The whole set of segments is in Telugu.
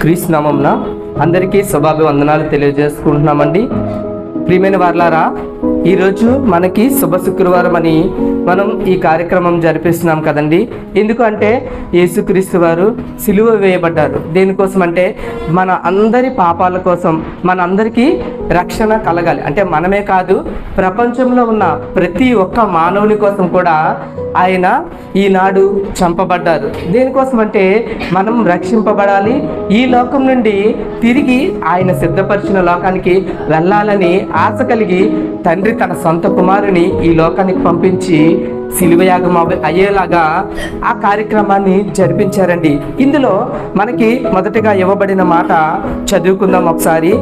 క్రీస్తు నామంన అందరికీ శుభాభివందనాలు తెలియజేసుకుంటున్నామండి. ప్రియమైన వార్లారా ఈరోజు మనకి శుభ శుక్రవారం అని మనం ఈ కార్యక్రమం జరిపిస్తున్నాం కదండి. ఎందుకంటే యేసుక్రీస్తు వారు సిలువ వేయబడ్డారు. దేనికోసం అంటే మన అందరి పాపాల కోసం మన అందరికీ రక్షణ కలగాలి. అంటే మనమే కాదు ప్రపంచంలో ఉన్న ప్రతి ఒక్క మానవుని కోసం కూడా ఆయన ఈనాడు చంపబడ్డారు. దేనికోసం అంటే మనం రక్షింపబడాలి. ఈ లోకం నుండి తిరిగి ఆయన సిద్ధపరిచిన లోకానికి వెళ్ళాలని ఆశ కలిగి తండ్రి తన సొంత కుమారుని ఈ లోకానికి పంపించి శిలువయాగం అయ్యేలాగా ఆ కార్యక్రమాన్ని జరిపించారండి. ఇందులో మనకి మొదటగా ఇవ్వబడిన మాట చదువుకుందాం ఒకసారి.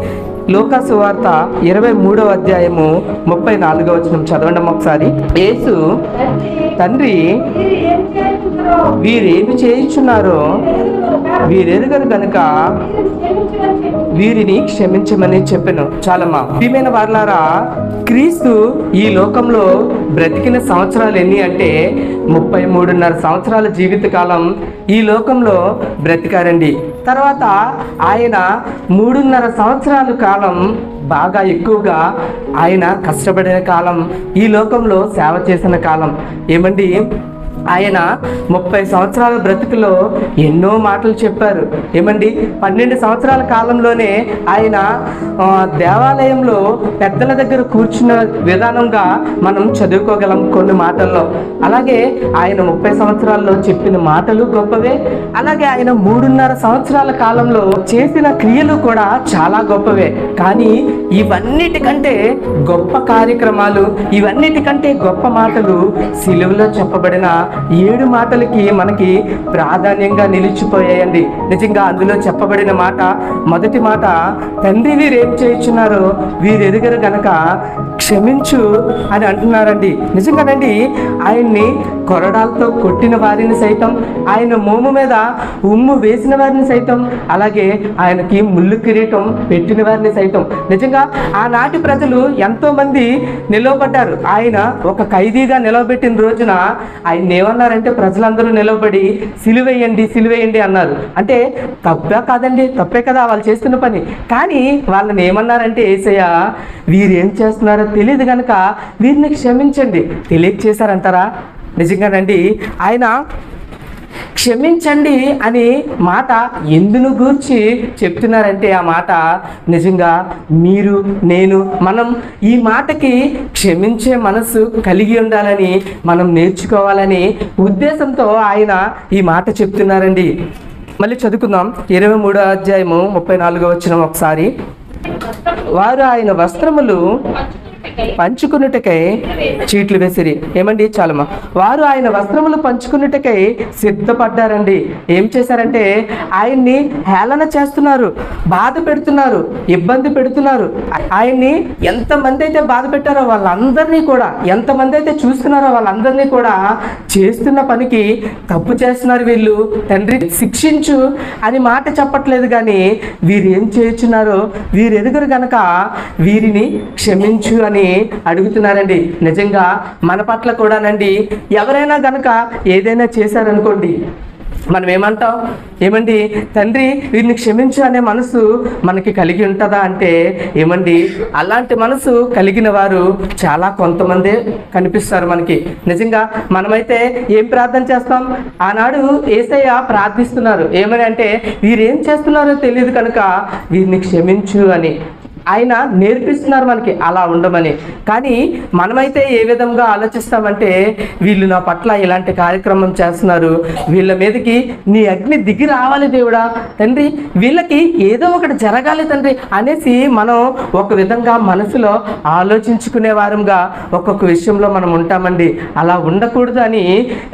లోకాసు వార్త ఇరవై మూడవ అధ్యాయము ముప్పై నాలుగవ వచనం చదవండి ఒకసారి. యేసు తండ్రి వీరేమి చేయించున్నారో వీరెరుగరు కనుక వీరిని క్షమించమని చెప్పాను. చాలమ్మా. ప్రియమైన వార్లారా క్రీస్తు ఈ లోకంలో బ్రతికిన సంవత్సరాలు ఎన్ని అంటే ముప్పై మూడున్నర సంవత్సరాల జీవితకాలం ఈ లోకంలో బ్రతికారండి. తర్వాత ఆయన మూడున్నర సంవత్సరాల కాలం బాగా ఎక్కువగా ఆయన కష్టపడిన కాలం ఈ లోకంలో సేవ చేసిన కాలం. ఏమండి? ఆయన ముప్పై సంవత్సరాల బ్రతుకులో ఎన్నో మాటలు చెప్పారు. ఏమండి? పన్నెండు సంవత్సరాల కాలంలోనే ఆయన దేవాలయంలో పెద్దల దగ్గర కూర్చున్న విధానంగా మనం చదువుకోగలం కొన్ని మాటల్లో. అలాగే ఆయన ముప్పై సంవత్సరాల్లో చెప్పిన మాటలు గొప్పవే. అలాగే ఆయన మూడున్నర సంవత్సరాల కాలంలో చేసిన క్రియలు కూడా చాలా గొప్పవే. కానీ ఇవన్నిటికంటే గొప్ప కార్యక్రమాలు ఇవన్నిటికంటే గొప్ప మాటలు సిలువలో చెప్పబడిన ఏడు మాటలకి మనకి ప్రాధాన్యంగా నిలిచిపోయాయండి. నిజంగా అందులో చెప్పబడిన మాట మొదటి మాట తండ్రి వీరేం చేయించున్నారో వీరెరుగరు గనక క్షమించు అని అంటున్నారండి. నిజంగానండి ఆయన్ని కొరడాలతో కొట్టిన వారిని సైతం ఆయన మోము మీద ఉమ్ము వేసిన వారిని సైతం అలాగే ఆయనకి ముళ్ళు కిరీటం పెట్టిన వారిని సైతం. నిజంగా ఆనాటి ప్రజలు ఎంతోమంది నిలవబడ్డారు. ఆయన ఒక ఖైదీగా నిలవబెట్టిన రోజున ఆయన ఏమన్నారంటే ప్రజలందరూ నిలవబడి సిలువేయండి సిలువేయండి అన్నారు. అంటే తప్పే కాదండి తప్పే కదా వాళ్ళు చేస్తున్న పని. కానీ వాళ్ళని ఏమన్నారంటే ఏసయ్య వీరేం చేస్తున్నారు తెలియదు కనుక వీరిని క్షమించండి. తెలియక చేశారంటారా? నిజంగానండి ఆయన క్షమించండి అని మాట ఎందును గూర్చి చెప్తున్నారంటే ఆ మాట నిజంగా మీరు నేను మనం ఈ మాటకి క్షమించే మనసు కలిగి ఉండాలని మనం నేర్చుకోవాలని ఉద్దేశంతో ఆయన ఈ మాట చెప్తున్నారండి. మళ్ళీ చదువుకుందాం. ఇరవై మూడో అధ్యాయము ముప్పై నాలుగో వచ్చిన ఒకసారి. వారు ఆయన వస్త్రములు పంచుకున్నటకై చీట్లు వేసిరి. ఏమండి? చాలమ్మా. వారు ఆయన వస్త్రములు పంచుకున్నటకై సిద్ధపడ్డారండి. ఏం చేశారంటే ఆయన్ని హేళన చేస్తున్నారు బాధ పెడుతున్నారు ఇబ్బంది పెడుతున్నారు. ఆయన్ని ఎంతమంది అయితే బాధ పెట్టారో వాళ్ళందరినీ కూడా ఎంతమంది అయితే చూస్తున్నారో వాళ్ళందరినీ కూడా చేస్తున్న పనికి తప్పు చేస్తున్నారు వీళ్ళు. తండ్రి శిక్షించు అని మాట చెప్పట్లేదు కానీ వీరు ఏం చేయుచున్నారో వీరు ఎదుగురు గనక వీరిని క్షమించు అని అడుగుతున్నారండి. నిజంగా మన పట్ల కూడానండి. ఎవరైనా గనక ఏదైనా చేశారనుకోండి మనం ఏమంటాం? ఏమండి? తండ్రి వీరిని క్షమించు అనే మనసు మనకి కలిగి ఉంటుందా అంటే ఏమండి? అలాంటి మనసు కలిగిన వారు చాలా కొంతమందే కనిపిస్తారు మనకి. నిజంగా మనమైతే ఏం ప్రార్థన చేస్తాం? ఆనాడు ఏసయ్య ప్రార్థిస్తున్నారు. ఏమని అంటే వీరేం చేస్తున్నారో తెలియదు కనుక వీరిని క్షమించు అని. ఆయన నేర్పిస్తున్నారు మనకి. అలా ఉండమని. కానీ మనమైతే ఏ విధంగా ఆలోచిస్తామంటే వీళ్ళు నా పట్ల ఇలాంటి కార్యక్రమం చేస్తున్నారు. వీళ్ళ మీదకి నీ అగ్ని దిగి రావాలి దేవుడా. తండ్రి వీళ్ళకి ఏదో ఒకటి జరగాలి తండ్రి అనేసి మనం ఒక విధంగా మనసులో ఆలోచించుకునే వారంగా ఒక్కొక్క విషయంలో మనం ఉంటామండి. అలా ఉండకూడదు అని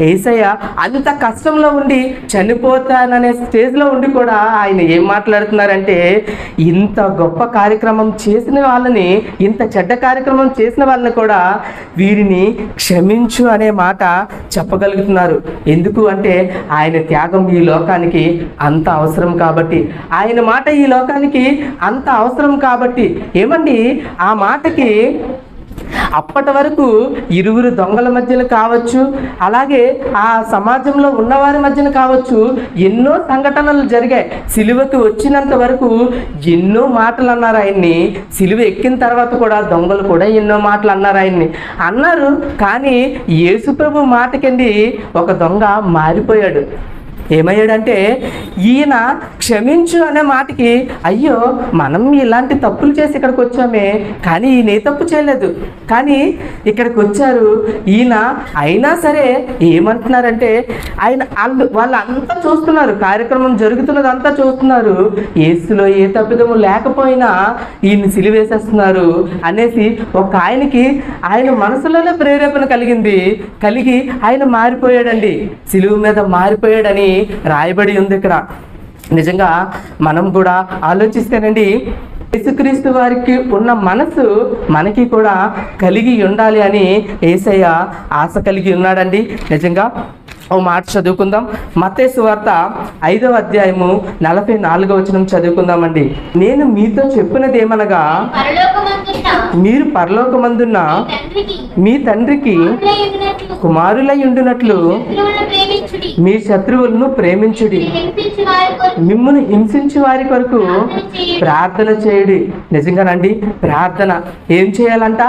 ఏసయ్య అంత కష్టంలో ఉండి చనిపోతాననే స్టేజ్లో ఉండి కూడా ఆయన ఏం మాట్లాడుతున్నారంటే ఇంత గొప్ప కార్యక్రమం చేసిన వాళ్ళని ఇంత చెడ్డ కార్యక్రమం చేసిన వాళ్ళని కూడా వీరిని క్షమించు అనే మాట చెప్పగలుగుతున్నారు. ఎందుకు అంటే ఆయన త్యాగం ఈ లోకానికి అంత అవసరం కాబట్టి. ఆయన మాట ఈ లోకానికి అంత అవసరం కాబట్టి. ఏమండి? ఆ మాటకి అప్పటి వరకు ఇరువురు దొంగల మధ్యలో కావచ్చు అలాగే ఆ సమాజంలో ఉన్నవారి మధ్యన కావచ్చు ఎన్నో సంఘటనలు జరిగాయి. సిలువకి వచ్చినంత వరకు ఎన్నో మాటలు అన్నారు ఆయన్ని. సిలువ ఎక్కిన తర్వాత కూడా దొంగలు కూడా ఎన్నో మాటలు అన్నారు ఆయన్ని. అన్నారు కానీ యేసుప్రభు మాటకండి ఒక దొంగ మారిపోయాడు. ఏమయ్యాడంటే ఈయన క్షమించు అనే మాటకి అయ్యో మనం ఇలాంటి తప్పులు చేసి ఇక్కడికి వచ్చామే కానీ ఈయన ఏ తప్పు చేయలేదు. కానీ ఇక్కడికి వచ్చారు. ఈయన అయినా సరే ఏమంటున్నారంటే ఆయన వాళ్ళు వాళ్ళంతా చూస్తున్నారు. కార్యక్రమం జరుగుతున్నదంతా చూస్తున్నారు. ఏసులో ఏ తప్పిదము లేకపోయినా ఈయన్ని సిలివేసేస్తున్నారు అనేసి ఒక ఆయనకి ఆయన మనసులోనే ప్రేరేపణ కలిగింది. కలిగి ఆయన మారిపోయాడండి. సిలువు మీద మారిపోయాడని రాయబడి ఉంది ఇక్కడ. నిజంగా మనం కూడా ఆలోచిస్తేనండి యేసుక్రీస్తు వారికి ఉన్న మనసు మనకి కూడా కలిగి ఉండాలి అని ఏసయ్య ఆశ కలిగి ఉన్నాడండి. నిజంగా ఓ మాట చదువుకుందాం. మత్తేసు వార్త ఐదవ అధ్యాయము నలభై నాలుగవ వచనం చదువుకుందామండి. నేను మీతో చెప్పినది ఏమనగా మీరు పరలోకమందున్న మీ తండ్రికి కుమారులై ఉండునట్లు మీ శత్రువులను ప్రేమించుడి. మిమ్మల్ని హింసించి వారి కొరకు ప్రార్థన చేయుడి. నిజంగానండి ప్రార్థన. ఏం చేయాలంట?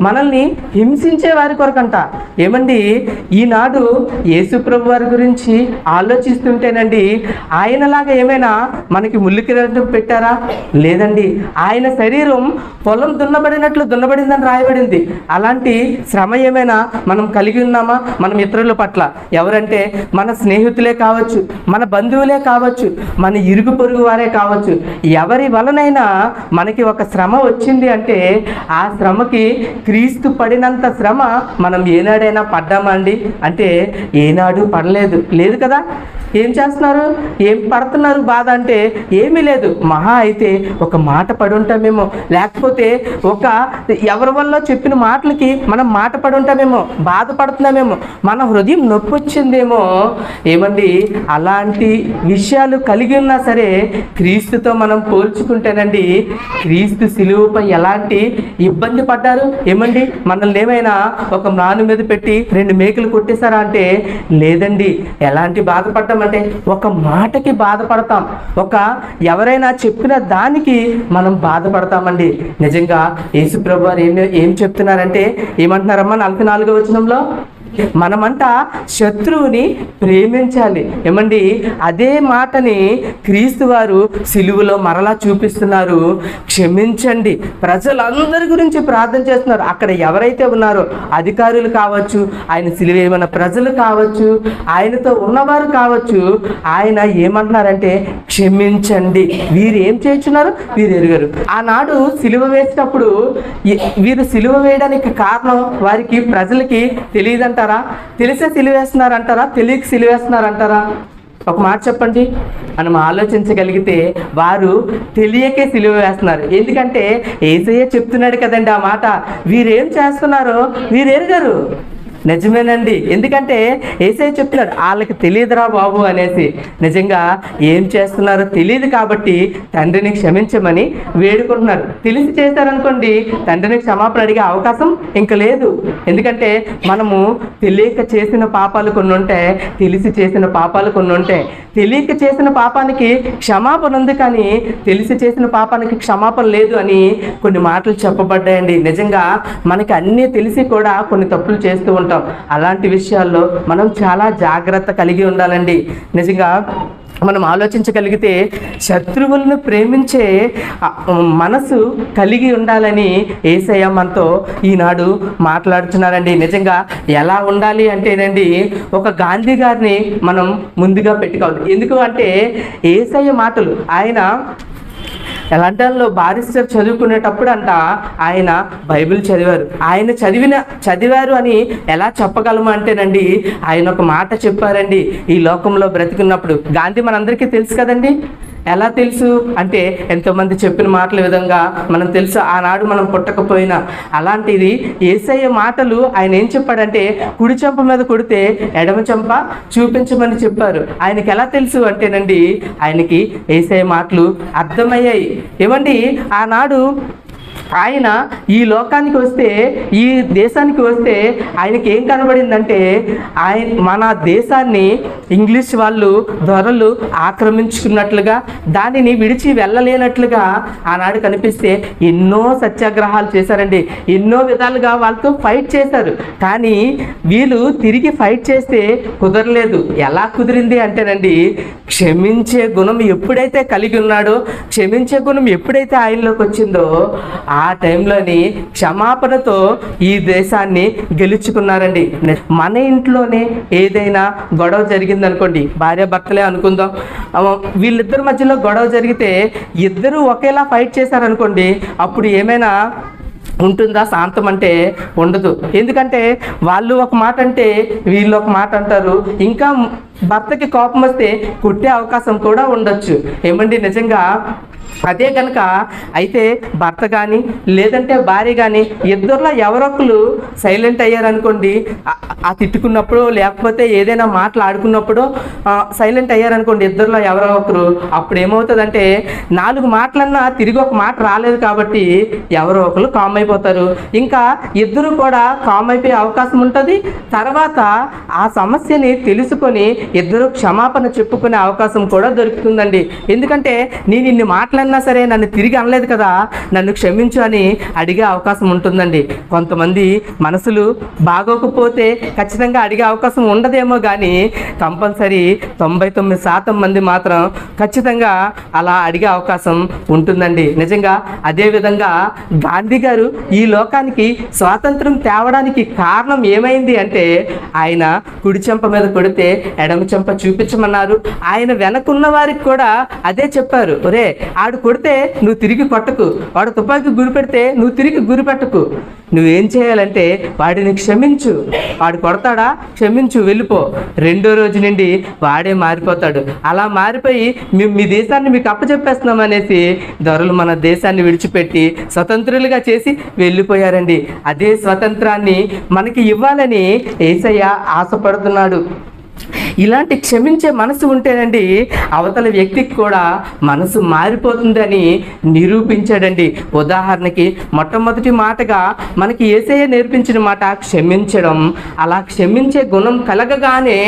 మనల్ని హింసించే వారి కొరకంట. ఏమండి? ఈనాడు యేసుప్రభు వారి గురించి ఆలోచిస్తుంటేనండి ఆయనలాగా ఏమైనా మనకి ముళ్ళు కిరీటం పెట్టారా? లేదండి. ఆయన శరీరం పొలం దున్నబడినట్లు దున్నబడిందని రాయబడింది. అలాంటి శ్రమ ఏమైనా మనం కలిగి ఉన్నామా? మనం ఇతరుల పట్ల. ఎవరంటే మన స్నేహితులే కావచ్చు మన బంధువులే కావచ్చు మన ఇరుగు పొరుగు వారే కావచ్చు. ఎవరి వలనైనా మనకి ఒక శ్రమ వచ్చింది అంటే ఆ శ్రమకి క్రీస్తు పడినంత శ్రమ మనం ఏనాడైనా పడ్డామా అండి? అంటే ఏనాడు పడలేదు. లేదు కదా? ఏం చేస్తున్నారు? ఏం పడుతున్నారు బాధ అంటే ఏమీ లేదు. మహా అయితే ఒక మాట పడి ఉంటామేమో లేకపోతే ఒక ఎవరి వల్ల చెప్పిన మాటలకి మనం మాట పడి ఉంటామేమో బాధపడుతున్నామేమో మన హృదయం నొప్పి వచ్చిందేమో? ఏమండి? అలాంటి విషయాలు కలిగి ఉన్నా సరే క్రీస్తుతో మనం పోల్చుకుంటేనండి క్రీస్తు సిలువుపై ఎలాంటి ఇబ్బంది పడ్డారు? ఏమండి? మనల్ని ఏమైనా ఒక నాను మీద పెట్టి రెండు మేకలు కొట్టేశారా అంటే లేదండి. ఎలాంటి బాధపడ్డామంటే ఒక మాటకి బాధపడతాం. ఒక ఎవరైనా చెప్పిన దానికి మనం బాధపడతామండి. నిజంగా యేసుప్రభు వారు ఏం ఏం చెప్తున్నారంటే ఏమంటున్నారమ్మా నలభై నాలుగో వచనంలో? మనమంతా శత్రువుని ప్రేమించాలి. ఏమండి? అదే మాటని క్రీస్తు వారు సిలువలో మరలా చూపిస్తున్నారు. క్షమించండి. ప్రజలందరి గురించి ప్రార్థన చేస్తున్నారు. అక్కడ ఎవరైతే ఉన్నారో అధికారులు కావచ్చు ఆయన సిలువ ఏమన్న ప్రజలు కావచ్చు ఆయనతో ఉన్నవారు కావచ్చు ఆయన ఏమంటున్నారంటే క్షమించండి. వీరు ఏం చేస్తున్నారు వీరు ఎరుగరు. ఆనాడు సిలువ వేసినప్పుడు వీరు సిలువ వేయడానికి కారణం వారికి ప్రజలకి తెలియదంట. అంటారా? తెలిసే సిలువ వేస్తున్నారంటారా? తెలియక సిలువ ఒక మాట చెప్పండి. మనం ఆలోచించగలిగితే వారు తెలియకే సిలువ వేస్తున్నారు. ఎందుకంటే ఏసయ్య చెప్తున్నాడు కదండి ఆ మాట. వీరేం చేస్తున్నారో వీరు నిజమేనండి. ఎందుకంటే ఏసై చెప్తున్నాడు వాళ్ళకి తెలియదురా బాబు అనేసి. నిజంగా ఏం చేస్తున్నారో తెలియదు కాబట్టి తండ్రిని క్షమించమని వేడుకుంటున్నారు. తెలిసి చేశారనుకోండి తండ్రిని క్షమాపణ అడిగే అవకాశం ఇంక లేదు. ఎందుకంటే మనము తెలియక చేసిన పాపాలు కొన్ని ఉంటాయి తెలిసి చేసిన పాపాలు కొన్ని ఉంటాయి తెలియక చేసిన పాపానికి క్షమాపణ ఉంది కానీ తెలిసి చేసిన పాపానికి క్షమాపణ లేదు అని కొన్ని మాటలు చెప్పబడ్డాయండి. నిజంగా మనకి అన్నీ తెలిసి కూడా కొన్ని తప్పులు చేస్తూ ఉంటాం. అలాంటి విషయాల్లో మనం చాలా జాగ్రత్త కలిగి ఉండాలండి. నిజంగా మనం ఆలోచించగలిగితే శత్రువులను ప్రేమించే మనసు కలిగి ఉండాలని ఏసయ్య మనతో ఈనాడు మాట్లాడుతున్నారండి. నిజంగా ఎలా ఉండాలి అంటేనండి ఒక గాంధీ గారిని మనం ముందుగా పెట్టుకోవాలి. ఎందుకు అంటే ఏసయ్య మాటలు ఆయన లండన్లో బారిస్టర్ చదువుకునేటప్పుడు అంట ఆయన బైబిల్ చదివారు. ఆయన చదివిన చదివారు అని ఎలా చెప్పగలము అంటేనండి ఆయన ఒక మాట చెప్పారండి. ఈ లోకంలో బ్రతికున్నప్పుడు గాంధీ మనందరికీ తెలుసు కదండి? ఎలా తెలుసు? అంటే ఎంతోమంది చెప్పిన మాటల విధంగా మనం తెలుసు ఆనాడు మనం పుట్టకపోయినా. అలాంటిది ఏసయ్య మాటలు ఆయన ఏం చెప్పాడంటే కుడి చెంప మీద కొడితే ఎడమ చెంప చూపించమని చెప్పారు. ఆయనకి ఎలా తెలుసు అంటేనండి ఆయనకి ఏసయ్య మాటలు అర్థమయ్యాయి. ఏమండి ఆనాడు ఆయన ఈ లోకానికి వస్తే ఈ దేశానికి వస్తే ఆయనకి ఏం కనబడిందంటే ఆయన మన దేశాన్ని ఇంగ్లీష్ వాళ్ళు దొరలు ఆక్రమించుకున్నట్లుగా దానిని విడిచి వెళ్ళలేనట్లుగా ఆనాడు కనిపిస్తే ఎన్నో సత్యాగ్రహాలు చేశారండి. ఎన్నో విధాలుగా వాళ్ళతో ఫైట్ చేశారు. కానీ వీళ్ళు తిరిగి ఫైట్ చేస్తే కుదరలేదు. ఎలా కుదిరింది అంటేనండి క్షమించే గుణం ఎప్పుడైతే కలిగి ఉన్నాడో క్షమించే గుణం ఎప్పుడైతే ఆయనలోకి వచ్చిందో ఆ ఆ టైంలోని క్షమాపణతో ఈ దేశాన్ని గెలుచుకున్నారండి. మన ఇంట్లోనే ఏదైనా గొడవ జరిగిందనుకోండి భార్య భర్తలే అనుకుందాం. వీళ్ళిద్దరి మధ్యలో గొడవ జరిగితే ఇద్దరు ఒకేలా ఫైట్ చేశారనుకోండి అప్పుడు ఏమైనా ఉంటుందా? శాంతం అంటే ఉండదు. ఎందుకంటే వాళ్ళు ఒక మాట అంటే వీళ్ళు ఒక మాట అంటారు. ఇంకా భర్తకి కోపం వస్తే కుట్టే అవకాశం కూడా ఉండొచ్చు. ఏమండి? నిజంగా అదే కనుక అయితే భర్త కానీ లేదంటే భార్య కానీ ఇద్దరిలో ఎవరొకరు సైలెంట్ అయ్యారనుకోండి ఆ- తిట్టుకున్నప్పుడు లేకపోతే ఏదైనా మాటలు ఆడుకున్నప్పుడు సైలెంట్ అయ్యారనుకోండి ఇద్దరులో ఎవరో ఒకరు అప్పుడు ఏమవుతుందంటే నాలుగు మాటలన్నా తిరిగి ఒక మాట రాలేదు కాబట్టి ఎవరో ఒకరు కామ్ అయిపోతారు. ఇంకా ఇద్దరు కూడా కామ్ అయిపోయే అవకాశం ఉంటుంది. తర్వాత ఆ సమస్యని తెలుసుకొని ఇద్దరు క్షమాపణ చెప్పుకునే అవకాశం కూడా దొరుకుతుందండి. ఎందుకంటే నేను ఇన్ని మాటలన్నా సరే నన్ను తిరిగి అనలేదు కదా నన్ను క్షమించు అని అడిగే అవకాశం ఉంటుందండి. కొంతమంది మనసులు బాగోకపోతే ఖచ్చితంగా అడిగే అవకాశం ఉండదేమో కానీ కంపల్సరీ తొంభై తొమ్మిది శాతం మంది మాత్రం ఖచ్చితంగా అలా అడిగే అవకాశం ఉంటుందండి. నిజంగా అదేవిధంగా గాంధీ గారు ఈ లోకానికి స్వాతంత్రం తేవడానికి కారణం ఏమైంది అంటే ఆయన కుడి చెంప మీద కొడితే ఎడమ చెంప చూపించమన్నారు. ఆయన వెనకున్న వారికి కూడా అదే చెప్పారు. ఒరే ఆడు కొడితే నువ్వు తిరిగి కొట్టకు వాడు తుపాకి గురి పెడితే నువ్వు తిరిగి గురి పెట్టకు. నువ్వేం చేయాలంటే వాడిని క్షమించు. వాడు కొడతాడా? క్షమించు వెళ్ళిపో. రెండో రోజు నుండి వాడే మారిపోతాడు. అలా మారిపోయి మేము మీ దేశాన్ని మీకు అప్పచెప్పేస్తున్నాం అనేసి దొరలు మన దేశాన్ని విడిచిపెట్టి స్వతంత్రులుగా చేసి వెళ్ళిపోయారండి. అదే స్వతంత్రాన్ని మనకి ఇవ్వాలని ఏసయ్య ఆశపడుతున్నాడు. ఇలాంటి క్షమించే మనసు ఉంటేనండి అవతల వ్యక్తికి కూడా మనసు మారిపోతుందని నిరూపించాడండి. ఉదాహరణకి మొట్టమొదటి మాటగా మనకి ఏసయ్య నేర్పించిన మాట క్షమించడం. అలా క్షమించే గుణం కలగగానే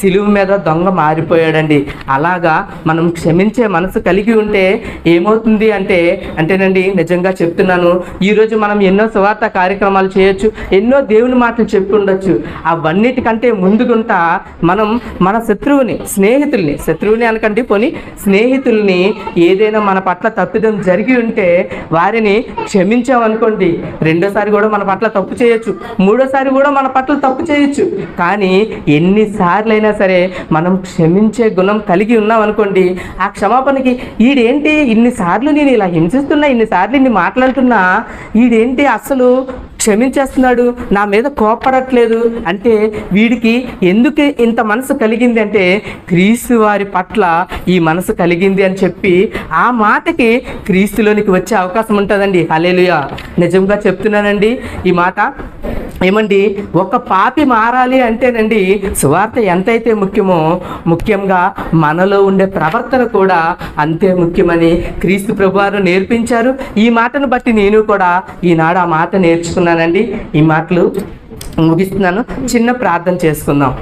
సిలువు మీద దొంగ మారిపోయాడండి. అలాగా మనం క్షమించే మనసు కలిగి ఉంటే ఏమవుతుంది అంటే అంటేనండి నిజంగా చెప్తున్నాను ఈరోజు మనం ఎన్నో సువార్త కార్యక్రమాలు చేయొచ్చు ఎన్నో దేవుని మాటలు చెప్పి ఉండొచ్చు అవన్నిటికంటే ముందుగుంటా మనం మన శత్రువుని స్నేహితుల్ని శత్రువుని అనకండి పోని స్నేహితుల్ని ఏదైనా మన పట్ల తప్పిదం జరిగి ఉంటే వారిని క్షమించామనుకోండి. రెండోసారి కూడా మన పట్ల తప్పు చేయొచ్చు. మూడోసారి కూడా మన పట్ల తప్పు చేయొచ్చు. కానీ ఎన్నిసార్లైనా సరే మనం క్షమించే గుణం కలిగి ఉన్నామనుకోండి ఆ క్షమాపణకి ఈడేంటి ఇన్నిసార్లు నేను ఇలా హింసిస్తున్నా ఇన్నిసార్లు ఇన్ని మాట్లాడుతున్నా ఈడేంటి అసలు క్షమించేస్తున్నాడు నా మీద కోపడట్లేదు అంటే వీడికి ఎందుకు ఇంత మనసు కలిగింది అంటే క్రీస్తు వారి పట్ల ఈ మనసు కలిగింది అని చెప్పి ఆ మాటకి క్రీస్తులోనికి వచ్చే అవకాశం ఉంటుందండి. హలేలుయా నిజంగా చెప్తున్నానండి ఈ మాట ఏమండి ఒక పాపి మారాలి అంటేనండి సువార్త ఎంతైతే ముఖ్యమో ముఖ్యంగా మనలో ఉండే ప్రవర్తన కూడా అంతే ముఖ్యమని క్రీస్తు ప్రభువారు నేర్పించారు. ఈ మాటను బట్టి నేను కూడా ఈనాడు ఆ మాట నేర్చుకున్నానండి. ఈ మాటలు ముగిస్తున్నాను. చిన్న ప్రార్థన చేసుకుందాం.